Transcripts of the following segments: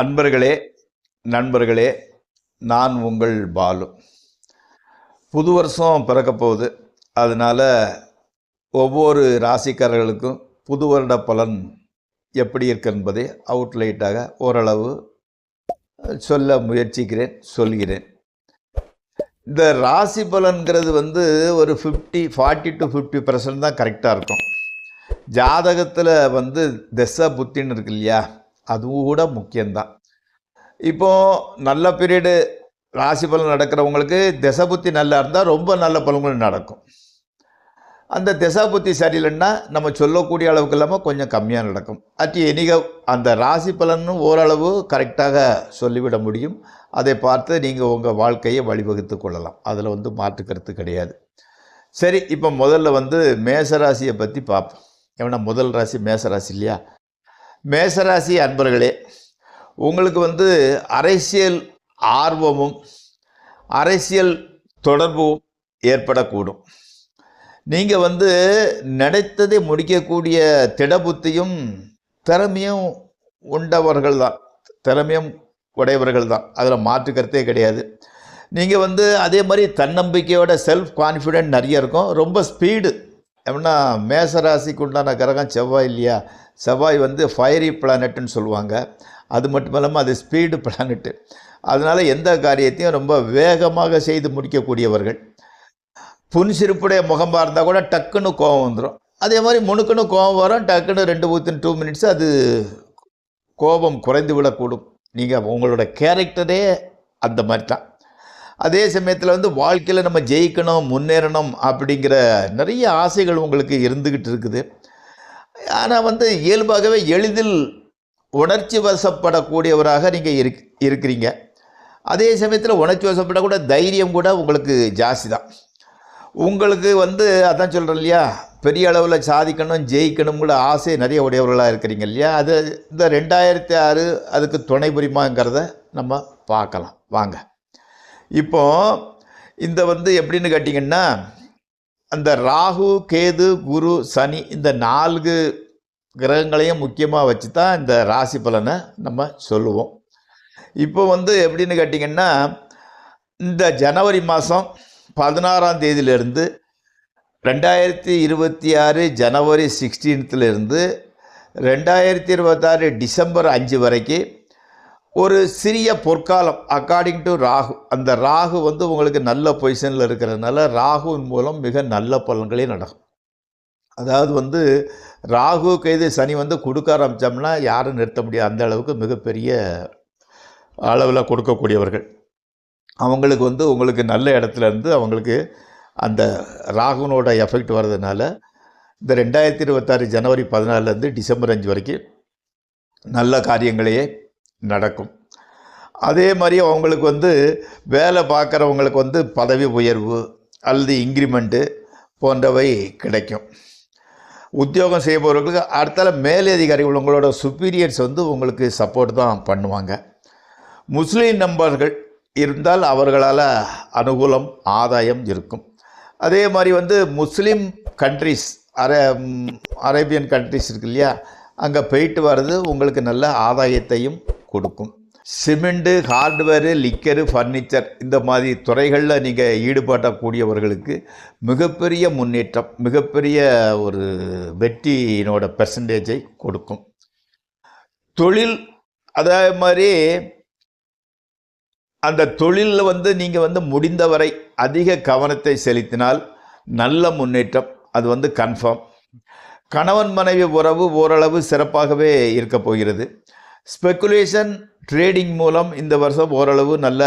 அன்பர்களே நண்பர்களே நான் உங்கள் பாலு. புது வருஷம் பிறக்க போகுது. அதனால் ஒவ்வொரு ராசிக்காரர்களுக்கும் புது வருட பலன் எப்படி இருக்கு என்பதை அவுட்லைட்டாக ஓரளவு சொல்ல முயற்சிக்கிறேன் சொல்கிறேன். இந்த ராசி பலன்கிறது வந்து ஒரு fifty forty to fifty percent தான் கரெக்டாக இருக்கும். ஜாதகத்தில் வந்து திசை புத்தின்னு இருக்கு இல்லையா? அதுவும் கூட முக்கியம்தான். இப்போது நல்ல பீரியடு ராசி பலன் நடக்கிறவங்களுக்கு திசை புத்தி நல்லா இருந்தால் ரொம்ப நல்ல பலன்கள் நடக்கும். அந்த திசா புத்தி சரியில்லைன்னா நம்ம சொல்லக்கூடிய அளவுக்கு இல்லாமல் கொஞ்சம் கம்மியாக நடக்கும். அட் எனிக அந்த ராசி பலனும் ஓரளவு கரெக்டாக சொல்லிவிட முடியும். அதை பார்த்து நீங்கள் உங்கள் வாழ்க்கையை வழிவகுத்து கொள்ளலாம். அதில் வந்து மாற்று கிடையாது. சரி இப்போ முதல்ல வந்து மேசராசியை பற்றி பார்ப்போம். ஏன்னா முதல் ராசி மேசராசி இல்லையா? மேசராசி அன்பர்களே உங்களுக்கு வந்து அரசியல் ஆர்வமும் அரசியல் தொடர்பும் ஏற்படக்கூடும். நீங்கள் வந்து நினைத்ததை முடிக்கக்கூடிய திடபுத்தியும் திறமையும் உண்டவர்கள் தான். திறமையும் உடையவர்கள் தான். அதில் மாற்று கருத்தே கிடையாது. நீங்கள் வந்து அதே மாதிரி தன்னம்பிக்கையோட செல்ஃப் கான்ஃபிடென்ட் நிறைய இருக்கும். ரொம்ப ஸ்பீடு எப்படின்னா மேசராசிக்கு உண்டான கிரகம் செவ்வாய் இல்லையா? செவ்வாய் வந்து ஃபயரி பிளானட்டுன்னு சொல்லுவாங்க. அது மட்டும் இல்லாமல் அது ஸ்பீடு பிளானட்டு அதனால் எந்த காரியத்தையும் ரொம்ப வேகமாக செய்து முடிக்கக்கூடியவர்கள். புன்சிரிப்புடைய முகமாக இருந்தால் கூட டக்குன்னு கோபம் வந்துடும் அதே மாதிரி முணுக்குன்னு கோவம் வரும். டக்குன்னு ரெண்டு வித்தின் டூ மினிட்ஸ் அது கோபம் குறைந்து விடக்கூடும். நீங்கள் உங்களோட கேரக்டரே அந்த மாதிரி தான் அதே சமயத்தில் வந்து வாழ்க்கையில் நம்ம ஜெயிக்கணும் முன்னேறணும் அப்படிங்கிற நிறைய ஆசைகள் உங்களுக்கு இருந்துக்கிட்டு இருக்குது. ஆனால் வந்து இயல்பாகவே எளிதில் உணர்ச்சி வசப்படக்கூடியவராக நீங்கள் இருக் இருக்கிறீங்க. அதே சமயத்தில் உணர்ச்சி வசப்படக்கூட தைரியம் கூட உங்களுக்கு ஜாஸ்தி தான் உங்களுக்கு வந்து அதான் சொல்கிறேன் இல்லையா பெரிய அளவில் சாதிக்கணும் ஜெயிக்கணுங்கிற ஆசை நிறைய உடையவர்களாக இருக்கிறீங்க இல்லையா அது இந்த ரெண்டாயிரத்தி ஆறு அதுக்கு துணை புரியுமாங்கிறத நம்ம பார்க்கலாம். வாங்க. இப்போ இந்த வந்து எப்படின்னு கேட்டிங்கன்னா அந்த ராகு கேது குரு சனி இந்த நான்கு கிரகங்களையும் முக்கியமாக வச்சு தான் இந்த ராசி பலனை நம்ம சொல்லுவோம். இப்போ வந்து எப்படின்னு கேட்டிங்கன்னா இந்த ஜனவரி மாதம் பதினாறாம் தேதியிலிருந்து ரெண்டாயிரத்தி இருபத்தி ஆறு ஜனவரி சிக்ஸ்டீன்த்துலேருந்து ரெண்டாயிரத்தி இருபத்தாறு டிசம்பர் அஞ்சு வரைக்கும் ஒரு சிறிய பொற்காலம் அக்கார்டிங் டு ராகு. அந்த ராகு வந்து உங்களுக்கு நல்ல பொசிஷனில் இருக்கிறதுனால ராகுவின் மூலம் மிக நல்ல பலன்களே நடக்கும். அதாவது வந்து ராகு கைது சனி வந்து கொடுக்க ஆரம்பித்தோம்னா யாரும் நிறுத்த முடியாது. அந்த அளவுக்கு மிகப்பெரிய அளவில் கொடுக்கக்கூடியவர்கள். அவங்களுக்கு வந்து உங்களுக்கு நல்ல இடத்துல இருந்து அவங்களுக்கு அந்த ராகுனோட எஃபெக்ட் வர்றதுனால இந்த ரெண்டாயிரத்தி இருபத்தாறு ஜனவரி பதினாலருந்து டிசம்பர் அஞ்சு வரைக்கும் நல்ல காரியங்களையே நடக்கும். அதே மாதிரி அவங்களுக்கு வந்து வேலை பார்க்குறவங்களுக்கு வந்து பதவி உயர்வு அல்லது இன்க்ரிமெண்ட்டு போன்றவை கிடைக்கும். உத்தியோகம் செய்பவர்களுக்கு அடுத்தால மேலதிகாரிகள் உங்களோட சுப்பீரியர்ஸ் வந்து உங்களுக்கு சப்போர்ட் தான் பண்ணுவாங்க. முஸ்லீம் நண்பர்கள் இருந்தால் அவர்களால் அனுகூலம் ஆதாயம் இருக்கும். அதே மாதிரி வந்து முஸ்லீம் கண்ட்ரிஸ் அரே அரேபியன் கண்ட்ரிஸ் இருக்கு இல்லையா? அங்கே போயிட்டு வர்றது உங்களுக்கு நல்ல ஆதாயத்தையும் கொடுக்கும். சிமெண்ட்டு ஹார்ட்வேரு லிக்கரு ஃபர்னிச்சர் இந்த மாதிரி துறைகளில் நீங்கள் ஈடுபடக்கூடியவர்களுக்கு மிகப்பெரிய முன்னேற்றம் மிகப்பெரிய ஒரு வெற்றியினோட பெர்சன்டேஜை கொடுக்கும். தொழில் அதே மாதிரி அந்த தொழிலில் வந்து நீங்கள் வந்து முடிந்தவரை அதிக கவனத்தை செலுத்தினால் நல்ல முன்னேற்றம் அது வந்து கன்ஃபார்ம் கணவன் மனைவி உறவு ஓரளவு சிறப்பாகவே இருக்க போகிறது. ஸ்பெக்குலேஷன் ட்ரேடிங் மூலம் இந்த வருஷம் ஓரளவு நல்ல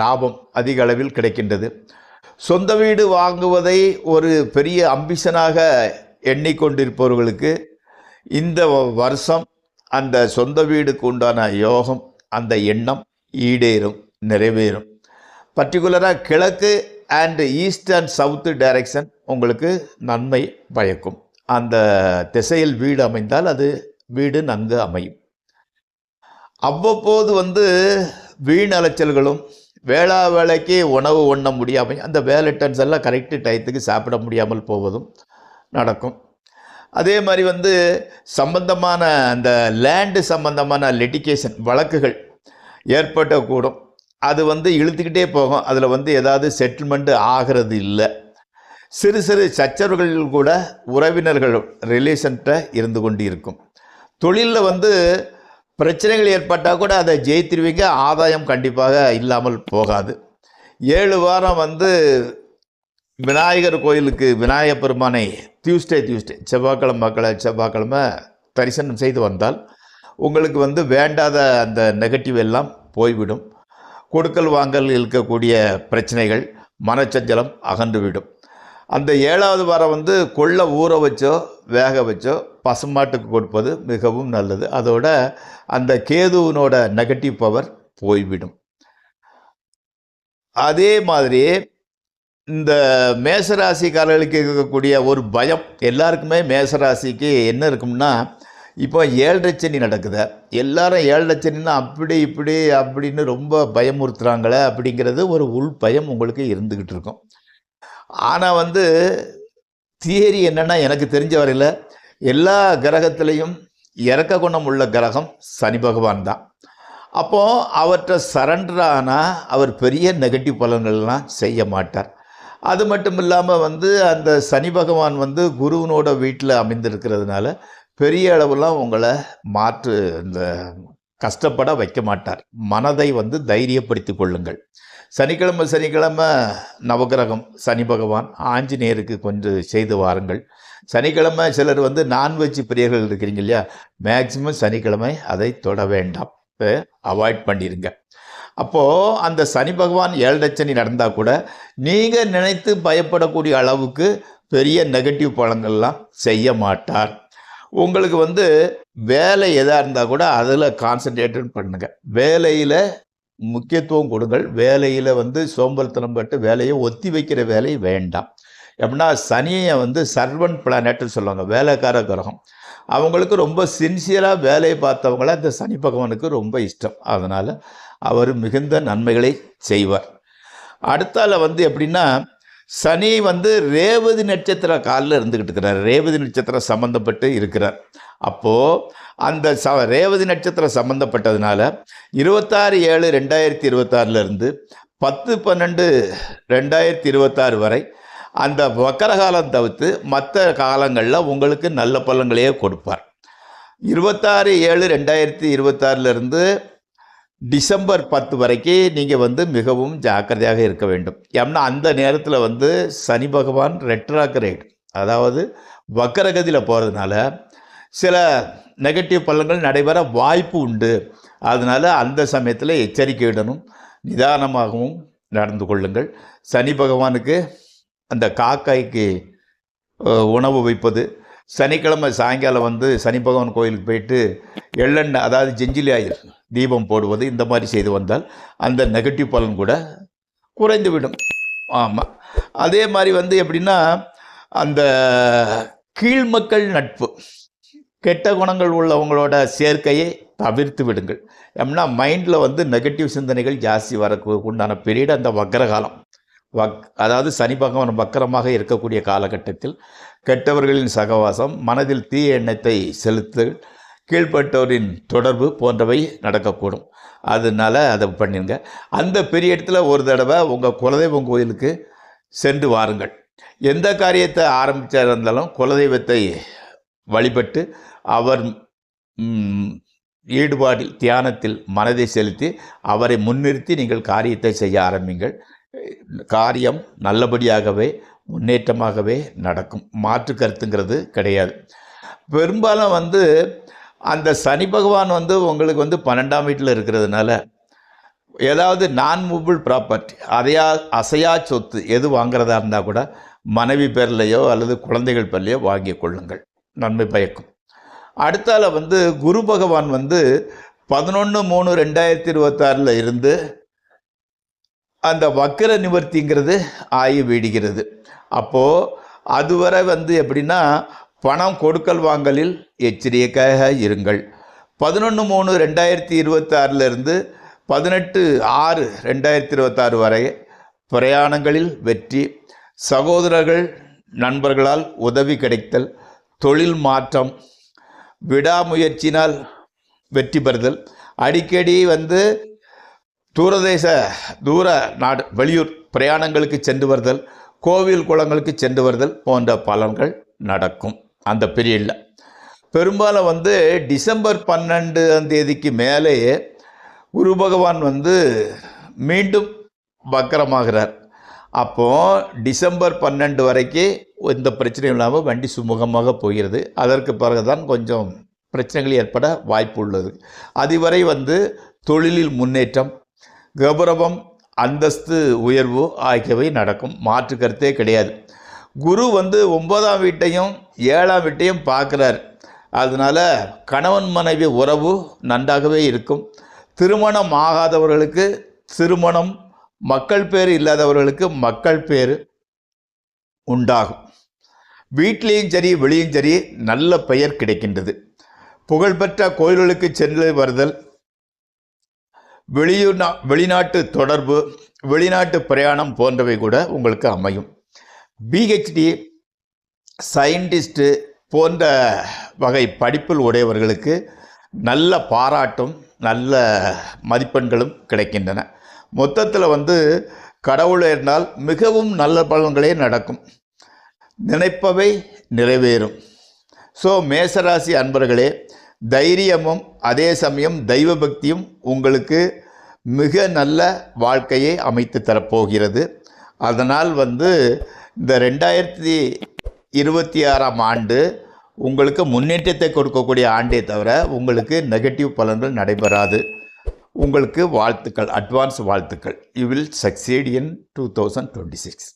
லாபம் அதிக அளவில் கிடைக்கின்றது. சொந்த வீடு வாங்குவதை ஒரு பெரிய அம்பிஷனாக எண்ணிக்கொண்டிருப்பவர்களுக்கு இந்த வருஷம் அந்த சொந்த வீடுக்கு உண்டான யோகம் அந்த எண்ணம் ஈடேறும் நிறைவேறும். பர்டிகுலராக கிழக்கு and east and south direction உங்களுக்கு நன்மை பயக்கும். அந்த திசையில் வீடு அமைந்தால் அது வீடு நன்கு அமையும். அவ்வப்போது வந்து வீண் அலைச்சல்களும் வேளா வேலைக்கு உணவு உண்ண முடியாமல் அந்த வேலை டன்ஸ் எல்லாம் கரெக்டு டயத்துக்கு சாப்பிட முடியாமல் போவதும் நடக்கும். அதே மாதிரி வந்து சம்பந்தமான அந்த லேண்டு சம்பந்தமான லிட்டிகேஷன் வழக்குகள் ஏற்பட்டக்கூடும் அது வந்து இழுத்துக்கிட்டே போகும். அதில் வந்து ஏதாவது செட்டில்மெண்ட்டு ஆகிறது இல்லை. சிறு சிறு சச்சரவுகள் கூட உறவினர்கள் ரிலேஷன்கிட்ட இருந்து கொண்டு இருக்கும் தொழிலில் வந்து பிரச்சனைகள் ஏற்பட்டால் கூட அதை ஜெயித்திருவீங்க ஆதாயம் கண்டிப்பாக இல்லாமல் போகாது. ஏழு வாரம் வந்து விநாயகர் கோயிலுக்கு விநாயகர் பெருமானை டியூஸ்டே டியூஸ்டே செவ்வாய்க்கிழமை மக்களை செவ்வாய்க்கிழமை தரிசனம் செய்து வந்தால் உங்களுக்கு வந்து வேண்டாத அந்த நெகட்டிவ் எல்லாம் போய்விடும். கொடுக்கல் வாங்கல் இருக்கக்கூடிய பிரச்சனைகள் மனச்சஞ்சலம் அகன்றுவிடும் அந்த ஏழாவது வாரம் வந்து கொள்ள ஊற வச்சோ வேக வச்சோ பசுமாட்டுக்கு கொடுப்பது மிகவும் நல்லது. அதோட அந்த கேதுவினோட நெகட்டிவ் பவர் போய்விடும். அதே மாதிரி இந்த மேசராசிக்காரர்களுக்கு இருக்கக்கூடிய ஒரு பயம் எல்லாருக்குமே மேசராசிக்கு என்ன இருக்கும்னா இப்போ ஏழரை சனி நடக்குது. எல்லாரும் ஏழரை சனின்னா அப்படி இப்படி அப்படின்னு ரொம்ப பயமுறுத்துறாங்களே அப்படிங்கிறது ஒரு உள் பயம் உங்களுக்கு இருந்துக்கிட்டு இருக்கும். ஆனால் வந்து தியரி என்னென்னா எனக்கு தெரிஞ்ச வரையில் எல்லா கிரகத்திலையும் இறக்க குணம் உள்ள கிரகம் சனி பகவான் தான். அப்போது அவற்றை சரண்டர் ஆனால் அவர் பெரிய நெகட்டிவ் பலன்கள்லாம் செய்ய மாட்டார். அது மட்டும் இல்லாமல் வந்து அந்த சனி பகவான் வந்து குருவனோட வீட்டில் அமைந்திருக்கிறதுனால பெரிய அளவுலாம் உங்களை மாற்று இந்த கஷ்டப்பட வைக்க மாட்டார். மனதை வந்து தைரியப்படுத்தி கொள்ளுங்கள். சனிக்கிழமை சனிக்கிழமை நவகிரகம் சனி பகவான் ஆஞ்சநேயருக்கு கொஞ்சம் செய்து வாருங்கள். சனிக்கிழமை சிலர் வந்து நான்வெஜ் பிரியர்கள் இருக்கிறீங்க இல்லையா? மேக்சிமம் சனிக்கிழமை அதை தொட வேண்டாம். அவாய்ட் பண்ணிடுங்க அப்போது அந்த சனி பகவான் ஏழரை சனி நடந்தால் கூட நீங்கள் நினைத்து பயப்படக்கூடிய அளவுக்கு பெரிய நெகட்டிவ் பழங்கள்லாம் செய்ய மாட்டார். உங்களுக்கு வந்து வேலை எதாக இருந்தால் கூட அதில் கான்சன்ட்ரேட் பண்ணுங்கள் வேலையில் முக்கியத்துவம் கொடுங்கள். வேலையில் வந்து சோம்பல்தனம் பட்டு வேலையை ஒத்தி வைக்கிற வேலை வேண்டாம். எப்படின்னா சனியை வந்து சர்வன் பிளானட்னு சொல்லுவாங்க வேலைக்கார கிரகம். அவங்களுக்கு ரொம்ப சின்சியராக வேலையை பார்த்தவங்கள இந்த சனி பகவானுக்கு ரொம்ப இஷ்டம். அதனால் அவர் மிகுந்த நன்மைகளை செய்வார். அடுத்தால வந்து எப்படின்னா சனி வந்து ரேவதி நட்சத்திர காலில் இருந்துக்கிட்டு இருக்கிறார். ரேவதி நட்சத்திரம் சம்மந்தப்பட்டு இருக்கிறார். அப்போது அந்த ச ரேவதி நட்சத்திரம் சம்மந்தப்பட்டதுனால இருபத்தாறு ஏழு ரெண்டாயிரத்தி இருபத்தாறுலேருந்து பத்து பன்னெண்டு ரெண்டாயிரத்தி இருபத்தாறு வரை அந்த வக்கர காலம் தவிர்த்து மற்ற காலங்களில் உங்களுக்கு நல்ல பலன்களையே கொடுப்பார். இருபத்தாறு ஏழு ரெண்டாயிரத்தி இருபத்தாறுலேருந்து டிசம்பர் பத்து வரைக்கும் நீங்கள் வந்து மிகவும் ஜாக்கிரதையாக இருக்க வேண்டும். ஏன்னா அந்த நேரத்தில் வந்து சனி பகவான் ரெட்ராக்ரேட் அதாவது வக்கரகதியில் போகிறதுனால சில நெகட்டிவ் பலன்கள் நடைபெற வாய்ப்பு உண்டு. அதனால் அந்த சமயத்தில் எச்சரிக்கையுடனும் நிதானமாகவும் நடந்து கொள்ளுங்கள். சனி பகவானுக்கு அந்த காக்காய்க்கு உணவு வைப்பது சனிக்கிழமை சாயங்காலம் வந்து சனி பகவான் கோயிலுக்கு போயிட்டு எள்ளெண்ணெய் அதாவது ஜெஞ்சிலி ஆயில் தீபம் போடுவது இந்த மாதிரி செய்து வந்தால் அந்த நெகட்டிவ் பலன் கூட குறைந்து விடும் ஆமாம் அதே மாதிரி வந்து எப்படின்னா அந்த கீழ்மக்கள் நட்பு கெட்ட குணங்கள் உள்ளவங்களோட சேர்க்கையை தவிர்த்து விடுங்கள். எப்படின்னா மைண்டில் வந்து நெகட்டிவ் சிந்தனைகள் ஜாஸ்தி வரக்கு உண்டான பீரியட் அந்த வக்கரகாலம் வக் அதாவது சனி பகவான் வக்கரமாக இருக்கக்கூடிய காலகட்டத்தில் கெட்டவர்களின் சகவாசம் மனதில் தீய எண்ணத்தை செலுத்தல் கீழ்பட்டோரின் தொடர்பு போன்றவை நடக்கக்கூடும். அதனால அதை பண்ணிடுங்க அந்த பீரியடத்தில் ஒரு தடவை உங்கள் குலதெய்வம் கோயிலுக்கு சென்று வாருங்கள். எந்த காரியத்தை ஆரம்பித்திருந்தாலும் குலதெய்வத்தை வழிபட்டு அவர் ஈடுபாடில் தியானத்தில் மனதை செலுத்தி அவரை முன்னிறுத்தி நீங்கள் காரியத்தை செய்ய ஆரம்பிங்கள். காரியம் நல்லபடியாகவே முன்னேற்றமாகவே நடக்கும். மாற்று கருத்துங்கிறது கிடையாது. பெரும்பாலும் வந்து அந்த சனி பகவான் வந்து உங்களுக்கு வந்து பன்னெண்டாம் வீட்டில் இருக்கிறதுனால ஏதாவது நான் மூவபிள் ப்ராப்பர்ட்டி அதையா அசையா சொத்து எது வாங்குறதா இருந்தால் கூட மனைவி பேர்லையோ அல்லது குழந்தைகள் பேர்லையோ வாங்கி கொள்ளுங்கள். நன்மை பயக்கும். அடுத்தால வந்து குரு பகவான் வந்து பதினொன்று மூணு ரெண்டாயிரத்தி இருபத்தாறில் இருந்து அந்த வக்கர நிவர்த்திங்கிறது ஆகி வீடுகிறது. அப்போது அதுவரை வந்து எப்படின்னா பணம் கொடுக்கல் வாங்கலில் எச்சரிக்கையாக இருங்கள். பதினொன்று மூணு ரெண்டாயிரத்தி இருபத்தாறிலிருந்து பதினெட்டு ஆறு ரெண்டாயிரத்தி இருபத்தாறு வரை பிரயாணங்களில் வெற்றி சகோதரர்கள் நண்பர்களால் உதவி கிடைத்தல் தொழில் மாற்றம் விடாமுயற்சினால் வெற்றி பெறுதல். அடிக்கடி வந்து தூரதேச தூர நாடு வெளியூர் பிரயாணங்களுக்கு சென்று வருதல் கோவில் குளங்களுக்கு சென்று வருதல் போன்ற பலன்கள் நடக்கும். அந்த பீரியடில் பெரும்பாலும் வந்து டிசம்பர் பன்னெண்டாம் தேதிக்கு மேலேயே குரு பகவான் வந்து மீண்டும் வக்கரமாகிறார். அப்போது டிசம்பர் பன்னெண்டு வரைக்கும் எந்த பிரச்சனையும் இல்லாமல் வண்டி சுமூகமாக போகிறது. அதற்கு பிறகு தான் கொஞ்சம் பிரச்சனைகள் ஏற்பட வாய்ப்பு உள்ளது. அதுவரை வந்து தொழிலில் முன்னேற்றம் கௌரவம் அந்தஸ்து உயர்வு ஆகியவை நடக்கும். மாற்று கருத்தே கிடையாது. குரு வந்து ஒன்பதாம் வீட்டையும் ஏழாம் வீட்டையும் பார்க்குறார். அதனால் கணவன் மனைவி உறவு நன்றாகவே இருக்கும். திருமணம் ஆகாதவர்களுக்கு திருமணம் மக்கள் பேர் இல்லாதவர்களுக்கு மக்கள் பேர் உண்டாகும். வீட்லேயும் சரி வெளியும் சரி நல்ல பெயர் கிடைக்கின்றது. புகழ்பெற்ற கோயில்களுக்கு சென்று வருதல் வெளியூர் வெளிநாட்டு தொடர்பு வெளிநாட்டு பிரயாணம் போன்றவை கூட உங்களுக்கு அமையும். பிஹெச்டி சயின்டிஸ்ட்டு போன்ற வகை படிப்பில் உடையவர்களுக்கு நல்ல பாராட்டும் நல்ல மதிப்பெண்களும் கிடைக்கின்றன. மொத்தத்தில் வந்து கடவுள் இருந்தால் மிகவும் நல்ல பலன்களே நடக்கும். நினைப்பவை நிறைவேறும். ஸோ மேசராசி அன்பர்களே தைரியமும் அதே சமயம் தெய்வ பக்தியும் உங்களுக்கு மிக நல்ல வாழ்க்கையை அமைத்து தரப்போகிறது. அதனால் வந்து இந்த ரெண்டாயிரத்தி இருபத்தி ஆறாம் ஆண்டு உங்களுக்கு முன்னேற்றத்தை கொடுக்கக்கூடிய ஆண்டே தவிர உங்களுக்கு நெகட்டிவ் பலன்கள் நடைபெறாது. உங்களுக்கு வாழ்த்துக்கள் அட்வான்ஸ் வாழ்த்துக்கள். You will succeed in two thousand twenty six